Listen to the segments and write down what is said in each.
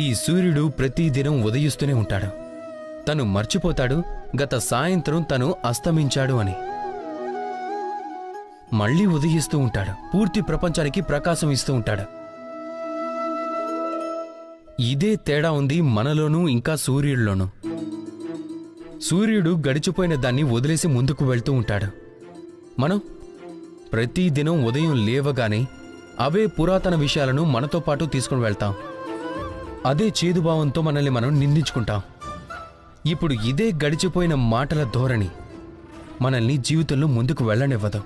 ఈ సూర్యుడు ప్రతిదినం ఉదయిస్తూనే ఉంటాడు. తను మర్చిపోతాడు గత సాయంత్రం తను అస్తమించాడు అని. మళ్ళీ ఉదయిస్తూ ఉంటాడు పూర్తి ప్రపంచానికి ప్రకాశం ఇస్తూ ఉంటాడు. ఇదే తేడా ఉంది మనలోనూ ఇంకా సూర్యుడిలోనూ సూర్యుడు గడిచిపోయిన దాన్ని వదిలేసి ముందుకు వెళ్తూ ఉంటాడు. మనం ప్రతిదినం ఉదయం లేవగానే అవే పురాతన విషయాలను మనతో పాటు తీసుకుని వెళ్తాం. అదే చేదుభావంతో మనల్ని మనం నిందించుకుంటాం. ఇప్పుడు ఇదే గడిచిపోయిన మాటల ధోరణి మనల్ని జీవితంలో ముందుకు వెళ్ళనివ్వదు.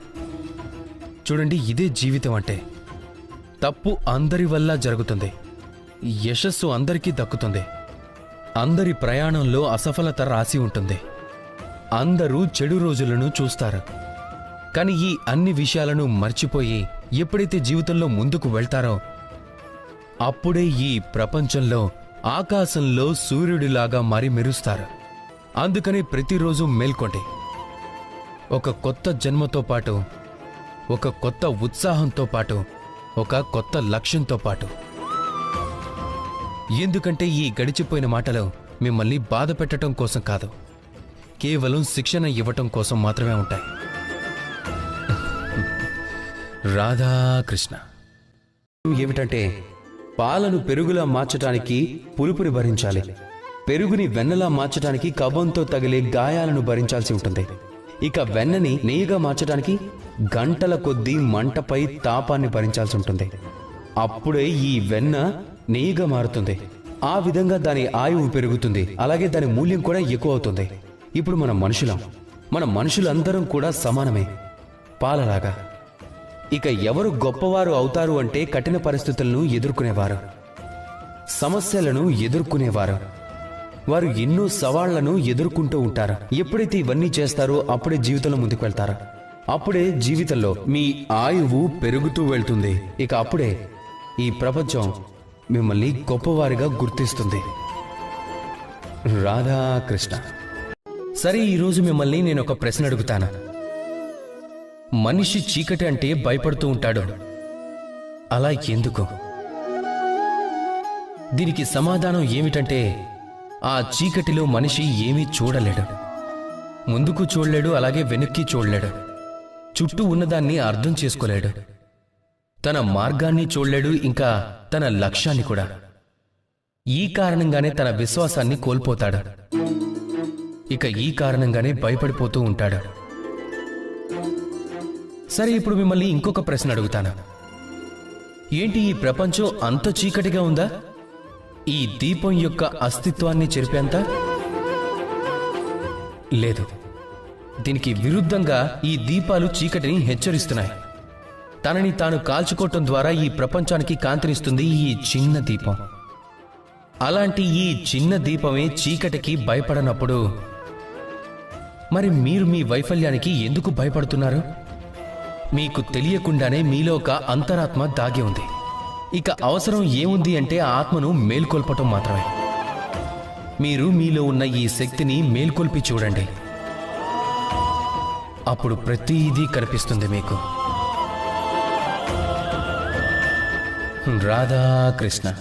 చూడండి ఇదే జీవితం అంటే. తప్పు అందరి వల్ల జరుగుతుంది. యశస్సు అందరికీ దక్కుతుంది. అందరి ప్రయాణంలో అసఫలత రాసి ఉంటుంది. అందరూ చెడు రోజులను చూస్తారు. కానీ ఈ అన్ని విషయాలను మర్చిపోయి ఎప్పుడైతే జీవితంలో ముందుకు వెళ్తారో అప్పుడే ఈ ప్రపంచంలో ఆకాశంలో సూర్యుడిలాగా మరి మెరుస్తారు అందుకని ప్రతిరోజు మేల్కొండి ఒక కొత్త జన్మతో పాటు ఒక కొత్త ఉత్సాహంతో పాటు ఒక కొత్త లక్ష్యంతో పాటు. ఎందుకంటే ఈ గడిచిపోయిన మాటలు మిమ్మల్ని బాధ పెట్టడం కోసం కాదు కేవలం శిక్షణ ఇవ్వటం కోసం మాత్రమే ఉంటాయి. రాధాకృష్ణ. ఏమిటంటే పాలను పెరుగులా మార్చటానికి పులుపుని భరించాలి. పెరుగుని వెన్నలా మార్చటానికి కవ్వంతో తగిలే గాయాలను భరించాల్సి ఉంటుంది. ఇక వెన్నని నెయ్యిగా మార్చడానికి గంటల కొద్దీ మంటపై తాపాన్ని భరించాల్సి ఉంటుంది. అప్పుడే ఈ వెన్న నెయ్యిగా మారుతుంది. ఆ విధంగా దాని ఆయువు పెరుగుతుంది. అలాగే దాని మూల్యం కూడా ఎక్కువ అవుతుంది ఇప్పుడు మన మనుషులం. మన మనుషులందరం కూడా సమానమే. పాలలాగా. ఇక ఎవరు గొప్పవారు అవుతారు అంటే కఠిన పరిస్థితులను ఎదుర్కొనేవారు. సమస్యలను ఎదుర్కొనేవారు. వారు ఎన్నో సవాళ్ళను ఎదుర్కొంటూ ఉంటారు. ఎప్పుడైతే ఇవన్నీ చేస్తారో అప్పుడే జీవితంలో ముందుకు వెళ్తారు. అప్పుడే జీవితంలో మీ ఆయువు పెరుగుతూ వెళ్తుంది. ఇక అప్పుడే ఈ ప్రపంచం మిమ్మల్ని గొప్పవారిగా గుర్తిస్తుంది. రాధాకృష్ణ. సరే ఈరోజు మిమ్మల్ని నేను ఒక ప్రశ్న అడుగుతాను. మనిషి చీకటి అంటే భయపడుతూ ఉంటాడు. అలా ఎందుకు? దీనికి సమాధానం ఏమిటంటే ఆ చీకటిలో మనిషి ఏమీ చూడలేడు. ముందుకు చూడలేడు అలాగే వెనక్కి చూడలేడు. చుట్టూ ఉన్నదాన్ని అర్థం చేసుకోలేడు. తన మార్గాన్ని చూడలేడు ఇంకా తన లక్ష్యాన్ని కూడా. ఈ కారణంగానే తన విశ్వాసాన్ని కోల్పోతాడు. ఇక ఈ కారణంగానే భయపడిపోతూ ఉంటాడు. సరే ఇప్పుడు మిమ్మల్ని ఇంకొక ప్రశ్న అడుగుతాను. ఏంటి ఈ ప్రపంచం అంత చీకటిగా ఉందా? ఈ దీపం యొక్క అస్తిత్వాన్ని చెరిపేంత? లేదు. దీనికి విరుద్ధంగా ఈ దీపాలు చీకటిని హెచ్చరిస్తున్నాయి. తనని తాను కాల్చుకోవటం ద్వారా ఈ ప్రపంచానికి కాంతినిస్తుంది ఈ చిన్న దీపం. అలాంటి ఈ చిన్న దీపమే చీకటికి భయపడనప్పుడు మరి మీరు మీ వైఫల్యానికి ఎందుకు భయపడుతున్నారు? మీకు తెలియకుండానే మీలో ఒక అంతరాత్మ దాగి ఉంది. ఇక అవసరం ఏముంది అంటే ఆ ఆత్మను మేల్కొల్పటం మాత్రమే. మీరు మీలో ఉన్న ఈ శక్తిని మేల్కొల్పి చూడండి. అప్పుడు ప్రతిదీ కనిపిస్తుంది మీకు. రాధాకృష్ణ.